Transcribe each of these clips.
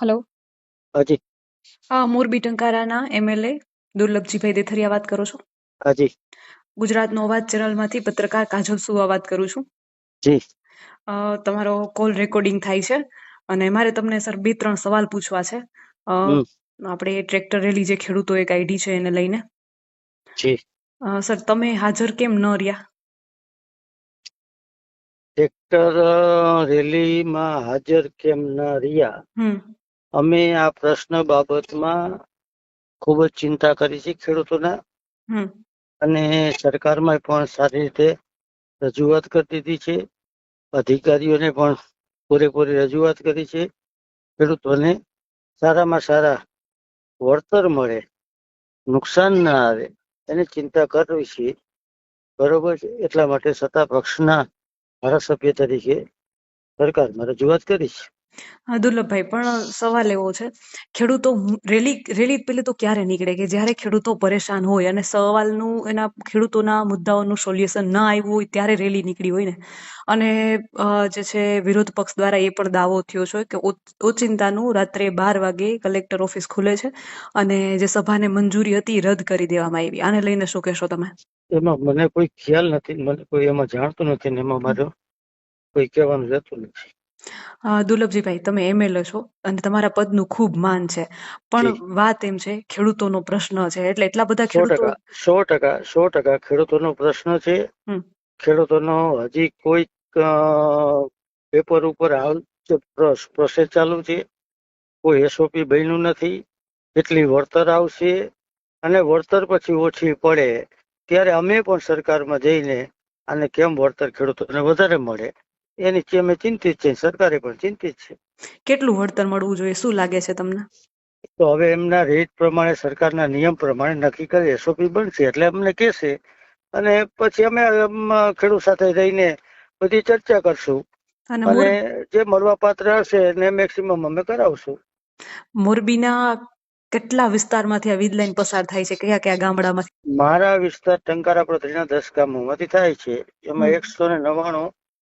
Hello. હાજી. હા Morbi ટંકારાના MLA દુર્લભજીભાઈ Detharia વાત કરો છો? હાજી. ગુજરાતનો અવાજ ચેનલમાંથી પત્રકાર કાજલ સુવા વાત કરું છું. જી. તમારો કોલ રેકોર્ડિંગ થાય છે અને મારે તમને સર બે ત્રણ સવાલ પૂછવા છે. આપણે ટ્રેક્ટર રેલી જે ખેડૂતોએ કાઢી છે એને લઈને. જી. સર તમે હાજર કેમ ન રહ્યા? ટ્રેક્ટર રેલીમાં હાજર કેમ ન રહ્યા? અમે આ પ્રશ્ન બાબતમાં ખૂબ જ ચિંતા કરી છે ખેડૂતોના. અને સરકારમાં પણ સારી રીતે રજૂઆત કરી દીધી છે. અધિકારીઓને પણ પૂરેપૂરી રજૂઆત કરી છે. ખેડૂતોને સારામાં સારા વળતર મળે નુકસાન ના આવે એની ચિંતા કરવી છે. બરોબર છે. એટલા માટે સત્તા પક્ષના ધારાસભ્ય તરીકે સરકારમાં રજૂઆત કરી છે. દુર્લભભાઈ પણ સવાલ એવો છે, ખેડૂતો રેલી રેલી પેલે તો ક્યારે નીકળે કે જ્યારે ખેડૂતો પરેશાન હોય અને સવાલનું એના ખેડૂતોના મુદ્દાઓનું સોલ્યુશન ન આવ્યું હોય ત્યારે રેલી નીકળી હોય ને? અને જે છે વિરોધ પક્ષ દ્વારા એ પણ દાવો થયો છે કે ઓચિંતાનું રાત્રે બાર વાગે કલેક્ટર ઓફિસ ખુલે છે અને જે સભાને મંજૂરી હતી રદ કરી દેવામાં આવી. આને લઈને શું કહેશો તમે? એમાં મને કોઈ ખ્યાલ નથી, મને કોઈ એમાં જાણતું નથી એમાં મારો કોઈ કહેવાનું રહેતું નથી. અ, દુર્લભજીભાઈ તમે એમએલએ છો અને તમારા પદનું ખૂબ માન છે. પણ વાત એમ છે ખેડૂતોનો પ્રશ્ન છે. એટલે એટલા બધા સો ખેડૂતો ટકા સો ટકા સો ટકા ખેડૂતોનો પ્રશ્ન છે. હમ. ખેડૂતોનો હજી કોઈ પેપર ઉપર હાલ પ્રોસેસ ચાલુ છે. કોઈ એસઓપી બન્યું નથી. કેટલી વળતર આવશે અને વળતર પછી ઓછી પડે. ત્યારે અમે પણ સરકારમાં જઈને આને કેમ વળતર ખેડૂતોને વધારે મળે? એની અમે ચિંતિત છે સરકારે પણ ચિંતિત છે. કેટલું વળતર મળવું જોઈએ? શું લાગે છે તમને? તો હવે એમના રેટ પ્રમાણે સરકારના નિયમ પ્રમાણે નક્કી કરી એસઓપી બનશે એટલે અમને કહેશે. અને પછી અમે ખેડૂત સાથે રહીને બધી ચર્ચા કરશું. અને જે મળવા પાત્ર હશે એને મેક્સિમમ અમે કરાવશું. મોરબીના કેટલા વિસ્તારમાંથી આ વીજ લાઈન પસાર થાય છે? કયા કયા ગામડામાંથી? મારા વિસ્તાર ટંકારા પ્રદેશના દસ ગામોમાંથી થાય છે. એમાં એકસો ને નવ્વાણું.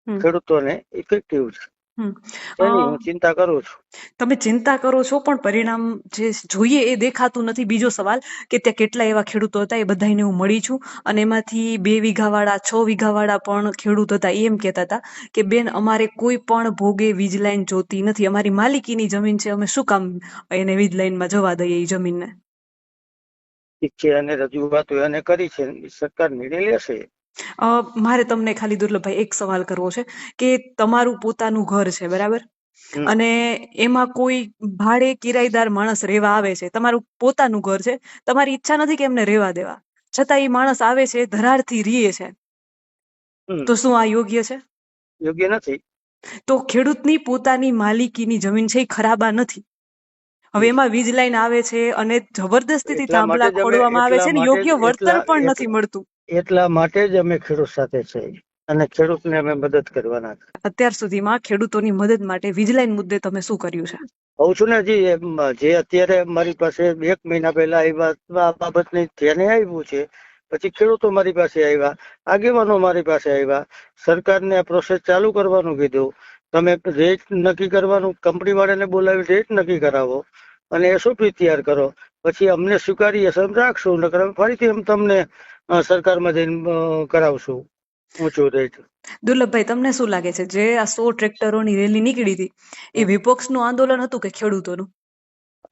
ખેડૂતોને ઇફેક્ટિવ છે. હું ચિંતા કરું છું. તમે ચિંતા કરો છો પણ પરિણામ જે જોઈએ એ દેખાતું નથી. બીજો સવાલ કે ત્યાં કેટલા એવા ખેડૂતો હતા એ બધાને હું મળી છું. અને એમાંથી બે વીઘાવાળા છ વીઘાવાળા પણ ખેડૂત હતા એમ કહેતા હતા કે બેન અમારે કોઈ પણ ભોગે વીજ લાઈન જોતી નથી. અમારી માલિકીની જમીન છે અમે શું કામ એને વીજ લાઈનમાં જવા દઈએ એ જમીનને? ઠીક છે અને રજૂઆતો એને કરી છે. સરકાર નિર્ણય લેશે. અ, મારે તમને ખાલી દુર્લભભાઈ એક સવાલ કરવો છે કે તમારું પોતાનું ઘર છે બરાબર? હમ. અને એમાં કોઈ ભાડે કિરાયદાર માણસ રહેવા આવે છે? તમારું પોતાનું ઘર છે. તમારી ઈચ્છા નથી કે એમને રહેવા દેવા. છતાં એ માણસ આવે છે ધરારથી રીએ છે. હમ. તો શું આ યોગ્ય છે? યોગ્ય નથી. તો ખેડૂતની પોતાની માલિકીની જમીન છે એ ખરાબા નથી. હવે હમ. એમાં વીજ લાઈન આવે છે અને જબરદસ્તીથી એટલા માટે થાંભલા જ અમે- આવે છે ને માટે જ- યોગ્ય વળતર પણ એટલા- નથી મળતું. એટલા માટે જ અમે ખેડૂત સાથે છે. અને ખેડૂતને અમે મદદ કરવાના છે. અત્યાર સુધીમાં ખેડૂતોની મદદ માટે વીજલાઈન મુદ્દે તમે શું કર્યું છે? કહું છું ને જી જે અત્યારે મારી પાસે એક મહિના પહેલા આવ્યા આ બાબતને ધ્યાને આવ્યું છે. પછી ખેડૂતો મારી પાસે આવ્યા આગેવાનો મારી પાસે આવ્યા. સરકારને આ પ્રોસેસ ચાલુ કરવાનું કીધું. તમે રેટ નક્કી કરવાનું કંપની વાળાને બોલાવી રેટ નક્કી કરાવો અને એસઓપી તૈયાર કરો. પછી અમને સ્વીકારી હશે રાખશો નકર ફરીથી એમ તમને સરકારમાં જઈને કરાવશું ઊંચું રેટ દુર્લભભાઈ તમને શું લાગે છે? જે આ સો ટ્રેક્ટરોની રેલી નીકળી હતી એ વિપક્ષનું આંદોલન હતું કે ખેડૂતોનું?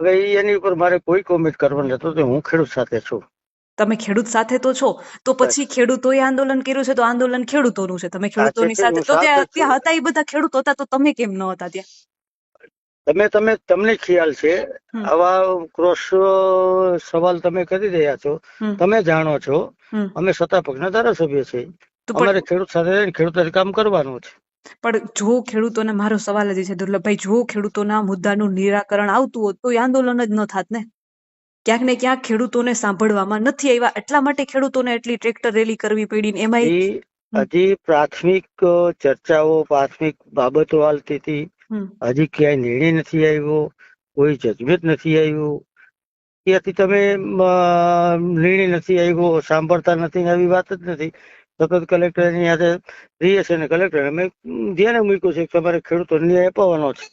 હવે એની ઉપર મારે કોઈ કોમેન્ટ કરવાનું નથી તો હું ખેડૂત સાથે છું. તમે ખેડૂત સાથે તો છો તો પછી ખેડૂતોએ આંદોલન કર્યું છે તો આંદોલન ખેડૂતોનું છે. તમે ખેડૂતોની સાથે તો ત્યાં હતા એ બધા ખેડૂતો હતા તો તમે કેમ ન હતા ત્યાં? તમે તમે તમને ખ્યાલ છે. આવા ક્રોસ સવાલ તમે કરી રહ્યા છો. તમે જાણો છો. અમે સત્તા પક્ષના ધારાસભ્ય છે અમારે ખેડૂત સાથે રહીને ખેડૂત કામ કરવાનું છે. પણ જો ખેડૂતોને મારો સવાલ જ છે દુર્લભભાઈ જો ખેડૂતોના મુદ્દાનું નિરાકરણ આવતું હોત તો એ આંદોલન જ ન થાત ને? ક્યાંક ને ક્યાંક ખેડૂતોને સાંભળવામાં નથી આવ્યા. એટલા માટે ખેડૂતોને એટલી ટ્રેક્ટર રેલી કરવી પડી ને એમાંય હજી પ્રાથમિક ચર્ચાઓ પ્રાથમિક બાબતો હાલતી હતી. હજી ક્યાંય નિર્ણય નથી આવ્યો કોઈ જજમેન્ટ નથી આવ્યું. ત્યાંથી તમે નિર્ણય નથી આવ્યો સાંભળતા નથી આવી વાત જ નથી. સતત કલેક્ટરની હાથે રહીએ છે કલેક્ટર અમે ધ્યાને મૂક્યું છે કે તમારે ખેડૂતો ન્યાય અપાવવાનો છે.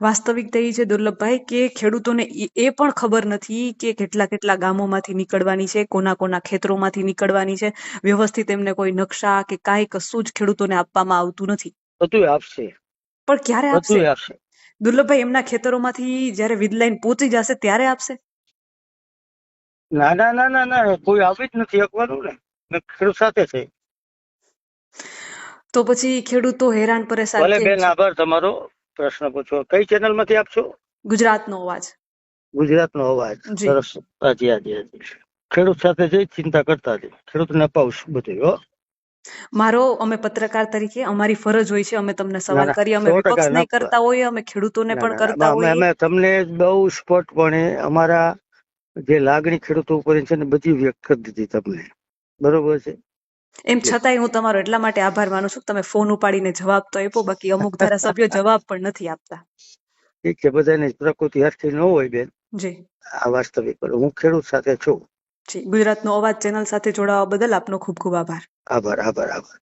વાસ્તવિકતા એ છે દુર્લભભાઈ કે ખેડૂતોને એ એ પણ ખબર નથી કે કેટલા કેટલા ગામોમાંથી નીકળવાની છે કોના કોના ખેતરોમાંથી નીકળવાની છે વ્યવસ્થિત એમને કોઈ નકશા કે કાંઈ કશું જ ખેડૂતોને આપવામાં આવતું નથી. બધું આપશે. પણ ક્યારે આપશે? દુર્લભભાઈ એમના ખેતરોમાંથી જ્યારે વીજ લાઈન પહોંચી જશે ત્યારે આપશે? ના ના ના ના ના કોઈ આવી જ નથી શકવાનું ને ખેડૂત સાથે છે. તો પછી ખેડૂતો હેરાન પરેશાન ભલે બેન આભાર તમારો. પ્રશ્ન પૂછો. કઈ ચેનલમાંથી આપશો? ગુજરાતનો અવાજ. ગુજરાતનો અવાજ. જી. સરસ. હાજી હાજી હાજી. ખેડૂત સાથે જઈ ચિંતા કરતા જ ખેડૂતને અપાવશું બધું હો. મારો અમે પત્રકાર તરીકે અમારી ફરજ હોય છે અમે તમને સવાલ કરીએ અમે વિપક્ષ નહીં કરતા હોઈએ અમે ખેડૂતોને પણ કરતા હોઈએ. અમે તમને બહુ સ્પષ્ટપણે અમારા જે લાગણી ખેડૂતો ઉપર છે ને બધી વ્યક્ત કરી દીધી તમને. બરોબર છે? એમ છતાંય હું તમારો એટલા માટે આભાર માનું છું તમે ફોન ઉપાડીને જવાબ તો આપ્યો બાકી અમુક ધારાસભ્યો જવાબ પણ નથી આપતા. ઠીક છે બધાને પ્રકૃતિ અર્થી ન હોય બેન. જી. આ વાસ્તવિક હું ખેડૂત સાથે છું. જી. ગુજરાતનો અવાજ ચેનલ સાથે જોડાવા બદલ આપનો ખૂબ ખૂબ આભાર. આભાર આભાર આભાર.